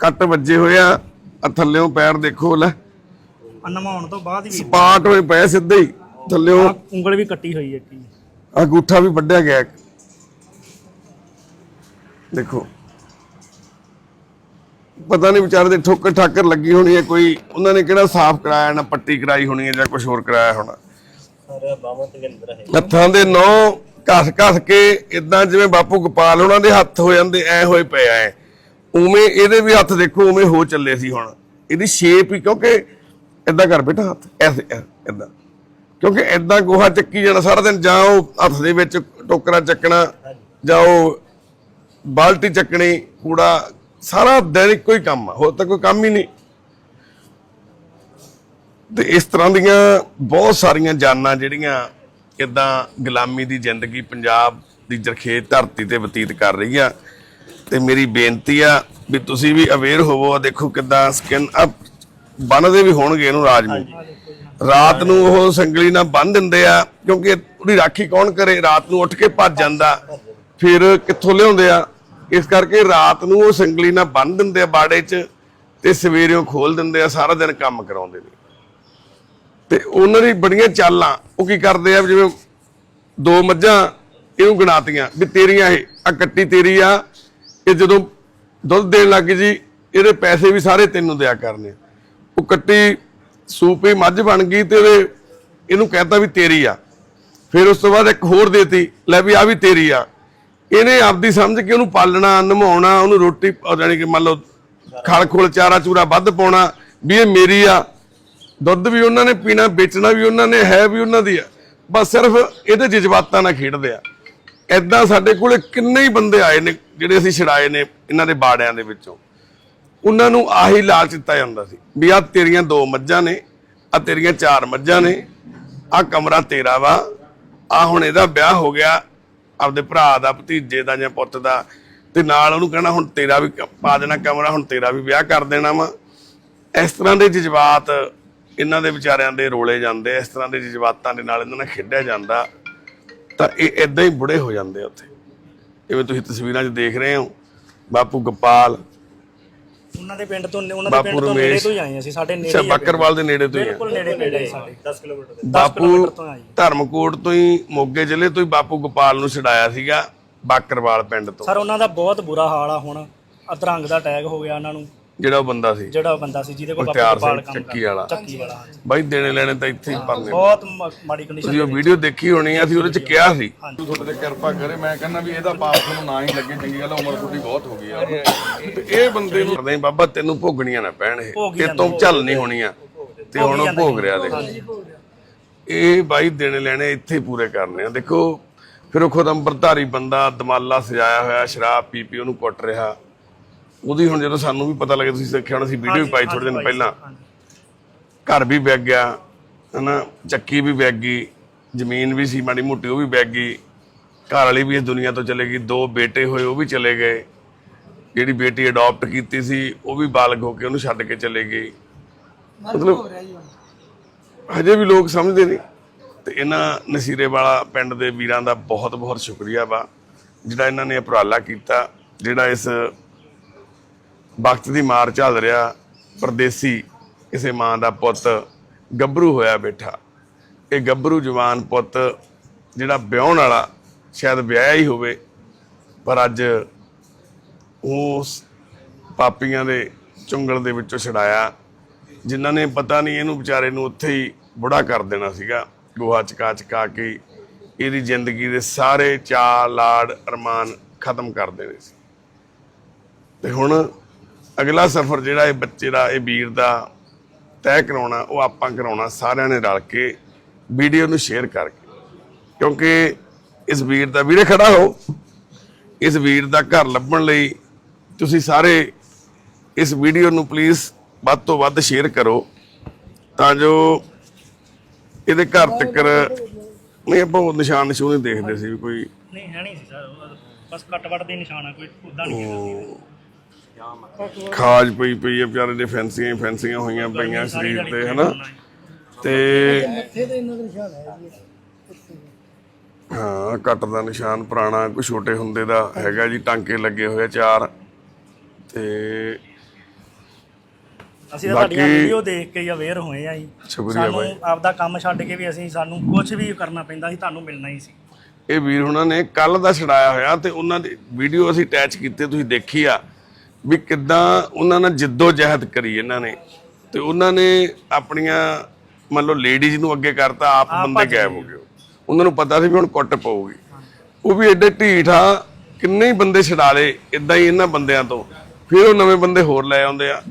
ਕੱਟ ਵੱਜੇ ਹੋਏ ਆ ਆ ਥੱਲਿਓਂ ਪੈਰ ਦੇਖੋ ਲੈ। ਆਹ ਨਵਾਉਣ ਤੋਂ ਬਾਅਦ ਵੀ। ਸਪਾਟ ਹੋਏ ਪਏ ਸਿੱਧੇ ਹੀ ਥੱਲਿਓਂ। ਆਹ ਉਂਗਲ ਵੀ ਕੱਟੀ ਹੋਈ ਹੈ ਜੀ। ਆ ਗੂਠਾ ਵੀ ਵੱਢਿਆ ਗਿਆ ਇੱਕ। ਦੇਖੋ। ਪਤਾ ਨਹੀਂ ਵਿਚਾਰੇ ਦੇ ਠੋਕਰ ਠਾਕਰ ਲੱਗੀ ਹੋਣੀ ਹੈ ਕੋਈ ਉਹਨਾਂ ਨੇ ਕਿਹੜਾ ਸਾਫ਼ ਕਰਾਇਆ ਨਾ ਪੱਟੀ ਕਰਾਈ ਹੋਣੀ ਹੈ ਜਾਂ ਕੁਝ ਹੋਰ ਕਰਾਇਆ ਹੋਣਾ। ਹੱਥਾਂ ਦੇ ਨੌ ਘਸ ਘਸ ਕੇ ਇਦਾਂ ਜਿਵੇਂ ਬਾਪੂ ਗੋਪਾਲ ਉਹਨਾਂ ਦੇ ਹੱਥ ਹੋ ਜਾਂਦੇ ਐ ਹੋਏ ਪਏ ਐ। ਉਵੇਂ ਇਹਦੇ ਵੀ ਹੱਥ ਦੇਖੋ ਉਵੇਂ ਹੋ ਚੱਲੇ ਸੀ ਹੁਣ। ਇਹਦੀ ਸ਼ੇਪ ਹੀ ਕਿਉਂਕਿ ਇਦਾਂ ਕਰ ਬੇਟਾ ਹੱਥ ਐਸੇ ਇਦਾਂ ਕਿਉਂਕਿ ਇਦਾਂ ਗੋਹਾ ਚੱਕੀ ਜਾਣਾ ਸਾਰਾ ਦਿਨ ਜਾਂ ਉਹ ਹੱਥ ਦੇ ਵਿੱਚ ਟੋਕਰਾ ਚੱਕਣਾ ਜਾਂ ਉਹ ਬਾਲਟੀ ਚੱਕਣੀ ਕੂੜਾ ਸਾਰਾ ਦਿਨ ਇੱਕੋ ਹੀ ਕੰਮ ਆ, ਹੋਰ ਤਾਂ ਕੋਈ ਕੰਮ ਹੀ ਨਹੀਂ। ਤੇ ਇਸ ਤਰ੍ਹਾਂ ਦੀਆਂ ਬਹੁਤ ਸਾਰੀਆਂ ਜਾਨਾਂ ਜਿਹੜੀਆਂ ਇਦਾਂ ਗੁਲਾਮੀ ਦੀ ਜ਼ਿੰਦਗੀ ਪੰਜਾਬ ਦੀ ਜਰਖੇਤ ਧਰਤੀ ਤੇ ਬਤੀਤ ਕਰ ਰਹੀ ਆ, ਤੇ ਮੇਰੀ ਬੇਨਤੀ ਆ ਵੀ ਤੁਸੀਂ ਵੀ ਅਵੇਅਰ ਹੋਵੋ ਆ ਦੇਖੋ ਕਿਦਾਂ ਸਕਿਨ ਅਪ ਬੰਨਦੇ ਵੀ ਹੋਣਗੇ ਇਹਨੂੰ ਰਾਜਮੀ ਰਾਤ ਨੂੰ ਉਹ ਸੰਗਲੀ ਨਾਲ ਬੰਨ ਦਿੰਦੇ ਆ, ਕਿਉਂਕਿ ਉਹਦੀ ਰਾਖੀ ਕੌਣ ਕਰੇ? ਰਾਤ ਨੂੰ ਉੱਠ ਕੇ ਭੱਜ ਜਾਂਦਾ, ਫਿਰ ਕਿੱਥੋਂ ਲਿਆਉਂਦੇ ਆ? ਇਸ ਕਰਕੇ ਰਾਤ ਨੂੰ ਉਹ ਸੰਗਲੀ ਨਾਲ ਬੰਨ ਦਿੰਦੇ ਆ ਬਾੜੇ 'ਚ ਤੇ ਸਵੇਰੇ ਉਹ ਖੋਲ ਦਿੰਦੇ ਆ, ਸਾਰਾ ਦਿਨ ਕੰਮ ਕਰਾਉਂਦੇ ਨੇ। ਤੇ ਉਹਨਾਂ ਦੀ ਬੜੀਆਂ ਚਾਲਾਂ, ਉਹ ਕੀ ਕਰਦੇ ਆ, ਜਿਵੇਂ ਦੋ ਮੱਝਾਂ ਇਹਨੂੰ ਗਣਾਤੀਆਂ ਵੀ ਤੇਰੀਆਂ ਇਹ ਆ ਕੱਟੀ ਤੇਰੀ ਆ, ਇਹ ਜਦੋਂ ਦੁੱਧ ਦੇਣ ਲੱਗ ਜੀ, ਇਹਦੇ ਪੈਸੇ ਵੀ ਸਾਰੇ ਤੈਨੂੰ ਦਿਆ ਕਰਨੇ ਉਹ ਕੱਟੀ ਸੂਪੀ ਮੱਝ ਬਣ ਗਈ ਤੇ ਉਹਦੇ ਇਹਨੂੰ ਕਹਿਤਾ ਵੀ ਤੇਰੀ ਆ। ਫਿਰ ਉਸ ਤੋਂ ਬਾਅਦ ਇੱਕ ਹੋਰ ਦੇਤੀ, ਲੈ ਵੀ ਆ ਵੀ ਤੇਰੀ ਆ। ਇਹਨੇ ਆਪਦੀ ਸਮਝ ਕੇ ਉਹਨੂੰ ਪਾਲਣਾ, ਨਮਾਉਣਾ, ਉਹਨੂੰ ਰੋਟੀ ਉਹ ਜਾਣੀ ਕਿ ਮੰਨ ਲਓ ਖਲ ਖੋਲ ਚਾਰਾ ਚੂਰਾ ਵੱਧ ਪਾਉਣਾ, ਵੀ ਇਹ ਮੇਰੀ ਆ। ਦੁੱਧ ਵੀ ਉਹਨਾਂ ਨੇ ਪੀਣਾ, ਵੇਚਣਾ ਵੀ ਉਹਨਾਂ ਨੇ, ਹੈ ਵੀ ਉਹਨਾਂ ਦੀ ਆ। ਬਸ ਸਿਰਫ ਇਹਦੇ ਜਜ਼ਬਾਤਾਂ ਨਾਲ ਖੇਡਦੇ ਆ। ਐਦਾਂ ਸਾਡੇ ਕੋਲੇ ਕਿੰਨੇ ਹੀ ਬੰਦੇ ਆਏ ਨੇ, ਜਿਹੜੇ ਅਸੀਂ ਛੜਾਏ ਨੇ ਇਹਨਾਂ ਦੇ ਬਾੜਿਆਂ ਦੇ ਵਿੱਚੋਂ। ਉਹਨਾਂ ਨੂੰ ਆਹੀ ਲਾਲਚ ਦਿੱਤਾ ਜਾਂਦਾ ਸੀ, ਵੀ ਆ ਤੇਰੀਆਂ ਦੋ ਮੱਝਾਂ ਨੇ ਆ ਤੇਰੀਆਂ ਚਾਰ ਮੱਝਾਂ ਨੇ ਆ ਕਮਰਾ ਤੇਰਾ ਵਾ ਆ ਹੁਣ ਇਹਦਾ ਵਿਆਹ ਹੋ ਗਿਆ ਆਪਦੇ ਭਰਾ ਦਾ, ਭਤੀਜੇ ਦਾ ਜਾਂ ਪੁੱਤ ਦਾ, ਤੇ ਨਾਲ ਉਹਨੂੰ ਕਹਿਣਾ, ਹੁਣ ਤੇਰਾ ਵੀ ਕ- ਪਾ ਦੇਣਾ ਕਮਰਾ, ਹੁਣ ਤੇਰਾ ਵੀ ਵਿਆਹ ਕਰ ਦੇਣਾ ਵਾ। ਇਸ ਤਰ੍ਹਾਂ ਦੇ ਜਜ਼ਬਾਤ ਇਹਨਾਂ ਦੇ ਵਿਚਾਰਿਆਂ ਦੇ ਰੋਲੇ ਜਾਂਦੇ ਇਸ ਤਰ੍ਹਾਂ ਦੇ ਜਜ਼ਬਾਤਾਂ ਦੇ ਨਾਲ ਇਹਨਾਂ ਨਾਲ ਖੇਡਿਆ ਜਾਂਦਾ। ਤਾਂ ਇਹ ਇਦਾਂ ਹੀ ਬੁੜੇ ਹੋ ਜਾਂਦੇ ਆ ਉੱਥੇ। ਜਿਵੇਂ ਤੁਸੀਂ ਤਸਵੀਰਾਂ 'ਚ ਦੇਖ ਰਹੇ ਹੋ, ਬਾਪੂ ਗੋਪਾਲ ਉਹਨਾਂ ਦੇ ਪਿੰਡ ਤੋਂ ਉਹਨਾਂ ਦੇ ਪਿੰਡ ਤੋਂ ਨੇੜੇ ਤੋਂ ਹੀ ਆਏ ਅਸੀਂ ਸਾਡੇ ਨੇੜੇ ਅੱਛਾ ਹੀ ਆ ਪਿੰਡ। ਬੱਕਰਵਾਲ ਦੇ ਨੇੜੇ ਤੋਂ ਹੀ ਬਿਲਕੁਲ ਨੇੜੇ ਪਿੰਡ ਹੈ ਸਾਡੇ। 10 ਕਿਲੋਮੀਟਰ ਦੇ। ਬਾਪੂ ਤੋਂ ਆਏ ਧਰਮਕੋਟ ਤੋਂ ਹੀ ਮੋਗੇ ਜ਼ਿਲ੍ਹੇ ਤੋਂ ਹੀ ਬਾਪੂ ਗੋਪਾਲ ਨੂੰ ਛਡਾਇਆ ਸੀਗਾ ਬਾਕਰਵਾਲ ਪਿੰਡ ਤੋਂ। ਸਰ ਉਹਨਾਂ ਦਾ ਬਹੁਤ ਬੁਰਾ ਹਾਲ ਆ ਹੁਣ। ਅਧਰੰਗ ਦਾ ਅਟੈਕ ਹੋ ਗਿਆ ਉਹਨਾਂ ਨੂੰ। ਜਿਹੜਾ ਉਹ ਬੰਦਾ ਸੀ। ਜਿਹੜਾ ਬੰਦਾ ਸੀ ਜਿਹਦੇ ਕੋਲ ਮੁਖਤਿਆਰ ਬਾਪੂ ਸਿੰਘ ਬਾਲ ਕੰਮ ਚੱਕੀ ਕਰਦਾ। ਵਾਲਾ। ਚੱਕੀ ਵਾਲਾ ਹਾਂਜੀ। ਬਾਈ ਦੇਣੇ ਲੈਣੇ ਤਾਂ ਇੱਥੇ ਹੀ ਪਰਨੇ ਬਹੁਤ ਮ- ਮਾੜੀ ਕੰਡੀਸ਼ਨ ਤੁਸੀਂ ਉਹ ਵੀਡੀਓ ਦੇਖੀ ਹੋਣੀ ਆ ਅਸੀਂ ਉਹਦੇ ਚ ਕਿਹਾ ਸੀ। ਤੁਹਾਡੇ ਤੇ ਕਿਰਪਾ ਕਰੇ ਮੈਂ ਕਹਿੰਦਾ ਵੀ ਇਹਦਾ ਪਾਪ ਤੁਹਾਨੂੰ ਨਾ ਹੀ ਲੱਗੇ ਚੰਗੀ ਗੱਲ ਆ, ਉਮਰ ਤੁਹਾਡੀ ਬਹੁਤ ਹੋ ਗਈ ਆ। ਤੇ ਇਹ ਬੰਦੇ ਨੂੰ ਕਰਦੇ ਬਾਬਾ ਤੈਨੂੰ ਭੋਗਣੀਆਂ ਨਾ ਪੈਣ ਇਹ। ਤੇ ਤੋਂ ਚੱਲ ਨਹੀਂ ਹੋਣੀਆਂ। ਤੇ ਹੁਣ ਉਹ ਭੋਗ ਰਿਹਾ ਦੇਖ। ਇਹ ਬਾਈ ਦੇਣੇ ਲੈਣੇ ਇੱਥੇ ਹੀ ਪੂਰੇ ਕਰਨੇ ਆ। ਦੇਖੋ ਫਿਰ ਉਹ ਖੁਦ ਅੰਬਰਧਾਰੀ ਬੰਦਾ ਦਮਾਲਾ ਸਜਾਇਆ ਹੋਇਆ ਸ਼ਰਾਬ ਪੀ ਪੀ ਉਹਨੂੰ ਕੁੱਟ ਰਿਹਾ। ਉਹਦੀ ਹੁਣ ਜਦੋਂ ਸਾਨੂੰ ਵੀ ਪਤਾ ਲੱਗਿਆ ਤੁਸੀਂ ਦੇਖਿਆ ਹੋਣਾ ਸੀ ਵੀਡੀਓ ਵੀ ਪਾਈ ਥੋੜੇ ਦਿਨ ਪਹਿਲਾਂ। ਘਰ ਵੀ ਵਿਕ ਗਿਆ ਹਨਾ ਚੱਕੀ ਵੀ ਵਿਕ ਗਈ ਜ਼ਮੀਨ ਵੀ ਸੀ ਮਾੜੀ ਮੋਟੀ ਉਹ ਵੀ ਵਿਕ ਗਈ। ਘਰ ਵਾਲੀ ਵੀ ਇਸ ਦੁਨੀਆ ਤੋਂ ਚਲੇ ਗਈ ਦੋ ਬੇਟੇ ਹੋਏ ਉਹ ਵੀ ਚਲੇ ਗਏ। ਜਿਹੜੀ ਬੇਟੀ ਅਡਾਪਟ ਕੀਤੀ ਸੀ ਉਹ ਵੀ ਬਾਲਗ ਹੋ ਕੇ ਉਹਨੂੰ ਛੱਡ ਕੇ ਚਲੇ ਗਈ। ਮਤਲਬ ਹਜੇ ਵੀ ਲੋਕ ਸਮਝਦੇ ਨਹੀਂ। ਤੇ ਇਹਨਾਂ ਨਸੀਰੇ ਵਾਲਾ ਪਿੰਡ ਦੇ ਵੀਰਾਂ ਦਾ ਬਹੁਤ ਬਹੁਤ ਸ਼ੁਕਰੀਆ ਵਾ ਜਿਹੜਾ ਇਹਨਾਂ ਨੇ ਉਪਰਾਲਾ ਕੀਤਾ ਜਿਹੜਾ ਇਸ ਵਕਤ ਦੀ ਮਾਰ ਝੱਲ ਰਿਹਾ ਪਰਦੇਸੀ ਕਿਸੇ ਮਾਂ ਦਾ ਪੁੱਤ ਗੱਭਰੂ ਹੋਇਆ ਬੈਠਾ। ਇਹ ਗੱਭਰੂ ਜਵਾਨ ਪੁੱਤ ਜਿਹੜਾ ਵਿਆਹਣ ਵਾਲਾ ਸ਼ਾਇਦ ਵਿਆਹਿਆ ਹੀ ਹੋਵੇ, ਪਰ ਅੱਜ ਉਸ ਪਾਪੀਆਂ ਦੇ ਚੁੰਗਲ ਦੇ ਵਿੱਚੋਂ ਛਡਾਇਆ, ਜਿਨ੍ਹਾਂ ਨੇ ਪਤਾ ਨਹੀਂ ਇਹਨੂੰ ਵਿਚਾਰੇ ਨੂੰ ਉੱਥੇ ਹੀ ਬੁੜਾ ਕਰ ਦੇਣਾ ਸੀਗਾ, ਗੋਹਾ ਚਕਾ ਚਕਾ ਕੇ ਇਹਦੀ ਜ਼ਿੰਦਗੀ ਦੇ ਸਾਰੇ ਚਾਅ, ਲਾੜ, ਅਰਮਾਨ ਖਤਮ ਕਰ ਦੇਣੇ ਸੀ। ਤੇ ਹੁਣ ਅਗਲਾ ਸਫ਼ਰ ਜਿਹੜਾ ਇਹ ਬੱਚੇ ਦਾ ਇਹ ਵੀਰ ਦਾ ਤੈਅ ਕਰਾਉਣਾ ਉਹ ਆਪਾਂ ਕਰਾਉਣਾ ਸਾਰਿਆਂ ਨੇ ਰਲ ਕੇ ਵੀਡੀਓ ਨੂੰ ਸ਼ੇਅਰ ਕਰਕੇ। ਕਿਉਂਕਿ ਇਸ ਵੀਰ ਦਾ ਵੀਰੇ ਖੜਾ ਹੋ। ਇਸ ਵੀਰ ਦਾ ਘਰ ਲੱਭਣ ਲਈ ਤੁਸੀਂ ਸਾਰੇ ਇਸ ਵੀਡੀਓ ਨੂੰ ਪਲੀਜ਼ ਵੱਧ ਤੋਂ ਵੱਧ ਸ਼ੇਅਰ ਕਰੋ। ਤਾਂ ਜੋ ਇਹਦੇ ਘਰ ਤੱਕ ਨਹੀਂ ਆਪਾਂ ਉਹ ਨਿਸ਼ਾਨ ਨਿਸ਼ੂਨ ਦੇਖਦੇ ਸੀ ਵੀ ਕੋਈ ਨਹੀਂ ਹੈ ਨਹੀਂ ਸੀ ਸਰ ਬਸ ਕੱਟ ਵੱਟ ਦੇ ਨਿਸ਼ਾਨ ਆ ਕੋਈ ਉਦਾਂ ਨਹੀਂ ਖਾਜ ਪਈ ਪਈ ਹੈ ਵਿਚਾਰੇ ਦੇ ਫੈਂਸੀਆਂ ਫੈਂਸੀਆਂ ਹੋਈਆਂ ਪਈਆਂ ਸਰੀਰ ਤੇ ਹਨਾ? ਤੇ ਹਾਂ ਕੱਟ ਦਾ ਨਿਸ਼ਾਨ ਪੁਰਾਣਾ ਕੋਈ ਛੋਟੇ ਹੁੰਦੇ ਦਾ ਹੈਗਾ ਜੀ ਟਾਂਕੇ ਲੱਗੇ ਹੋਏ ਚਾਰ। ਤੇ ਅਸੀਂ ਤਾਂ ਤੁਹਾਡੀਆਂ ਬਾਕੀ- ਵੀਡੀਓ ਦੇਖ ਕੇ ਹੀ ਅਵੇਅਰ ਹੋਏ ਆ ਜੀ। ਸ਼ੁਕਰੀਆ ਸਾਨੂੰ ਬਾਈ। ਆਪਦਾ ਕੰਮ ਛੱਡ ਕੇ ਵੀ ਅਸੀਂ ਸਾਨੂੰ ਕੁਝ ਵੀ ਕਰਨਾ ਪੈਂਦਾ ਸੀ ਤੁਹਾਨੂੰ ਮਿਲਣਾ ਹੀ ਸੀ। ਇਹ ਵੀਰ ਹੁਣਾਂ ਨੇ ਕੱਲ ਦਾ ਛਡਾਇਆ ਹੋਇਆ ਤੇ ਉਹਨਾਂ ਦੀ ਵੀਡੀਓ ਅਸੀਂ ਅਟੈਚ ਕੀਤੇ ਤੁਸੀਂ ਦੇਖੀ ਆ। ਵੀ ਕਿੱਦਾਂ ਉਹਨਾਂ ਨਾਲ ਜਿੱਦੋ ਜਹਿਦ ਕਰੀ ਇਹਨਾਂ ਨੇ ਤੇ ਉਹਨਾਂ ਨੇ ਆਪਣੀਆਂ ਮੰਨ ਲਓ ਲੇਡੀਜ਼ ਨੂੰ ਅੱਗੇ ਕਰਤਾ ਆਪ ਬੰਦੇ ਗਾਇਬ ਹੋ ਗਏ। ਉਹਨਾਂ ਨੂੰ ਪਤਾ ਸੀ ਵੀ ਹੁਣ ਕੁੱਟ ਪਊਗੀ। ਉਹ ਵੀ ਐਡੇ ਢੀਠ ਆ ਕਿੰਨੇ ਹੀ ਬੰਦੇ ਛਡਾ ਲਏ ਇਦਾਂ ਹੀ ਇਹਨਾਂ ਬੰਦਿਆਂ ਤੋਂ। ਫਿਰ ਉਹ ਨਵੇਂ ਬੰਦੇ ਹੋਰ ਲੈ ਆਉਂਦੇ ਆ।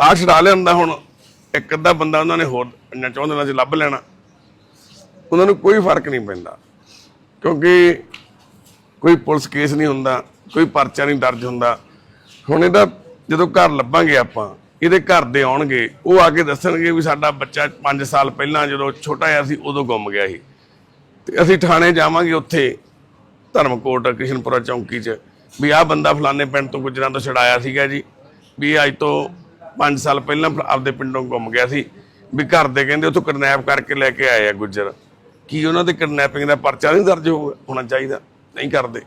ਆ ਛਡਾ ਲਿਆਂਦਾ ਹੁਣ ਇੱਕ ਅੱਧਾ ਬੰਦਾ ਉਹਨਾਂ ਨੇ ਹੋਰ ਇੰਨਾ ਚਾਹੁੰਦੇ ਨਾਲ ਲੱਭ ਲੈਣਾ। ਉਹਨਾਂ ਨੂੰ ਕੋਈ ਫ਼ਰਕ ਨਹੀਂ ਪੈਂਦਾ। ਕਿਉਂਕਿ ਕੋਈ ਪੁਲਿਸ ਕੇਸ ਨਹੀਂ ਹੁੰਦਾ ਕੋਈ ਪਰਚਾ ਨਹੀਂ ਦਰਜ ਹੁੰਦਾ। ਹੁਣ ਇਹਦਾ ਜਦੋਂ ਘਰ ਲੱਭਾਂਗੇ ਆਪਾਂ, ਇਹਦੇ ਘਰ ਦੇ ਆਉਣਗੇ, ਉਹ ਆ ਕੇ ਦੱਸਣਗੇ ਵੀ ਸਾਡਾ ਬੱਚਾ 5 ਸਾਲ ਪਹਿਲਾਂ ਜਦੋਂ ਛੋਟਾ ਜਿਹਾ ਸੀ, ਉਦੋਂ ਗੁੰਮ ਗਿਆ ਸੀ ਤੇ ਅਸੀਂ ਥਾਣੇ ਜਾਵਾਂਗੇ ਉੱਥੇ, ਧਰਮਕੋਟ, ਕਿਸ਼ਨਪੁਰਾ ਚੌਂਕੀ 'ਚ, ਵੀ ਆਹ ਬੰਦਾ ਫਲਾਣੇ ਪਿੰਡ ਤੋਂ ਗੁਜਰਾਂ ਤੋਂ ਛਡਾਇਆ ਸੀਗਾ ਜੀ, ਵੀ ਅੱਜ ਤੋਂ 5 ਸਾਲ ਪਹਿਲਾਂ ਆਪਦੇ ਪਿੰਡੋਂ ਗੁੰਮ ਗਿਆ ਸੀ। ਵੀ ਘਰ ਦੇ ਕਹਿੰਦੇ ਉੱਥੋਂ ਕਿਡਨੈਪ ਕਰਕੇ ਲੈ ਕੇ ਆਏ ਆ ਗੁੱਜਰ। ਕੀ ਉਹਨਾਂ ਦੇ ਕਿਡਨੈਪਿੰਗ ਦਾ ਪਰਚਾ ਨਹੀਂ ਦਰਜ ਹੋ- ਹੋਣਾ ਚਾਹੀਦਾ? ਨਹੀਂ ਕਰਦੇ।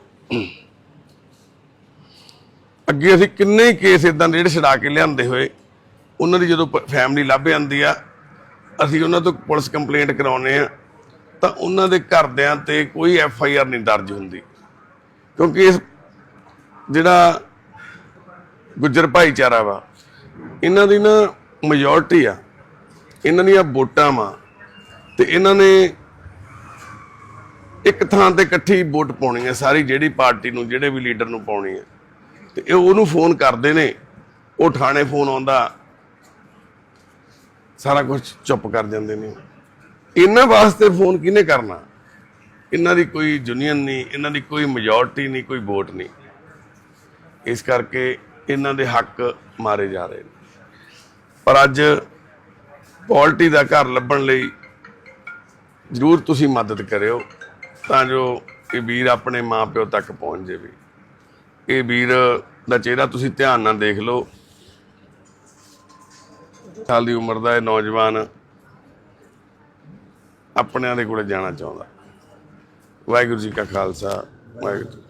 ਅੱਗੇ ਅਸੀਂ ਕਿੰਨੇ ਹੀ ਕੇਸ ਇਦਾਂ ਦੇ ਜਿਹੜੇ ਛਡਾ ਕੇ ਲਿਆਂਦੇ ਹੋਏ, ਉਹਨਾਂ ਦੀ ਜਦੋਂ ਫੈਮਿਲੀ ਲੱਭ ਜਾਂਦੀ ਆ, ਅਸੀਂ ਉਹਨਾਂ ਤੋਂ ਪੁਲਿਸ ਕੰਪਲੇਂਟ ਕਰਾਉਨੇ ਆ, ਤਾਂ ਉਹਨਾਂ ਦੇ ਘਰਦਿਆਂ ਤੇ ਕੋਈ ਐਫ ਆਈ ਆਰ ਨਹੀਂ ਦਰਜ ਹੁੰਦੀ। ਕਿਉਂਕਿ ਇਸ ਜਿਹੜਾ ਗੁੱਜਰ ਭਾਈਚਾਰਾ ਵਾ, ਇਹਨਾਂ ਦੀ ਨਾ ਮੈਜੋਰਟੀ ਆ, ਇਹਨਾਂ ਦੀਆਂ ਵੋਟਾਂ ਵਾ, ਤੇ ਇਹਨਾਂ ਨੇ ਇੱਕ ਥਾਂ ਤੇ ਇਕੱਠੀ ਵੋਟ ਪਾਉਣੀ ਹੈ ਸਾਰੀ ਜਿਹੜੀ ਪਾਰਟੀ ਨੂੰ, ਜਿਹੜੇ ਵੀ ਲੀਡਰ ਨੂੰ ਪਾਉਣੀ ਹੈ ਤੇ ਇਹ ਉਹਨੂੰ ਫੋਨ ਕਰਦੇ ਨੇ, ਉਹ ਥਾਣੇ ਫੋਨ ਆਉਂਦਾ। ਸਾਰਾ ਕੁਝ ਚੁੱਪ ਕਰ ਜਾਂਦੇ ਨੇ। ਇਹਨਾਂ ਵਾਸਤੇ ਫੋਨ ਕਿਹਨੇ ਕਰਨਾ? ਇਹਨਾਂ ਦੀ ਕੋਈ ਯੂਨੀਅਨ ਨਹੀਂ, ਇਹਨਾਂ ਦੀ ਕੋਈ ਮੈਜੋਰਟੀ ਨਹੀਂ, ਕੋਈ ਵੋਟ ਨਹੀਂ। ਇਸ ਕਰਕੇ ਇਹਨਾਂ ਦੇ ਹੱਕ ਮਾਰੇ ਜਾ ਰਹੇ ਨੇ। ਪਰ ਅੱਜ ਪਾਰਟੀ ਦਾ ਘਰ ਲੱਭਣ ਲਈ ਜ਼ਰੂਰ ਤੁਸੀਂ ਮਦਦ ਕਰਿਓ, ਤਾਂ ਜੋ ਇਹ ਵੀਰ ਆਪਣੇ ਮਾਪਿਓ ਤੱਕ ਪਹੁੰਚ ਜਾਵੇ। ਇਹ ਵੀਰ ਦਾ ਚਿਹਰਾ ਤੁਸੀਂ ਧਿਆਨ ਨਾਲ ਦੇਖ ਲਓ। ਸਾਲ ਦੀ ਉਮਰ ਦਾ ਇਹ ਨੌਜਵਾਨ ਆਪਣਿਆਂ ਦੇ ਕੋਲੇ ਜਾਣਾ ਚਾਹੁੰਦਾ। ਵਾਹਿਗੁਰੂ ਜੀ ਕਾ ਖਾਲਸਾ, ਵਾਹਿਗੁਰੂ ਜੀ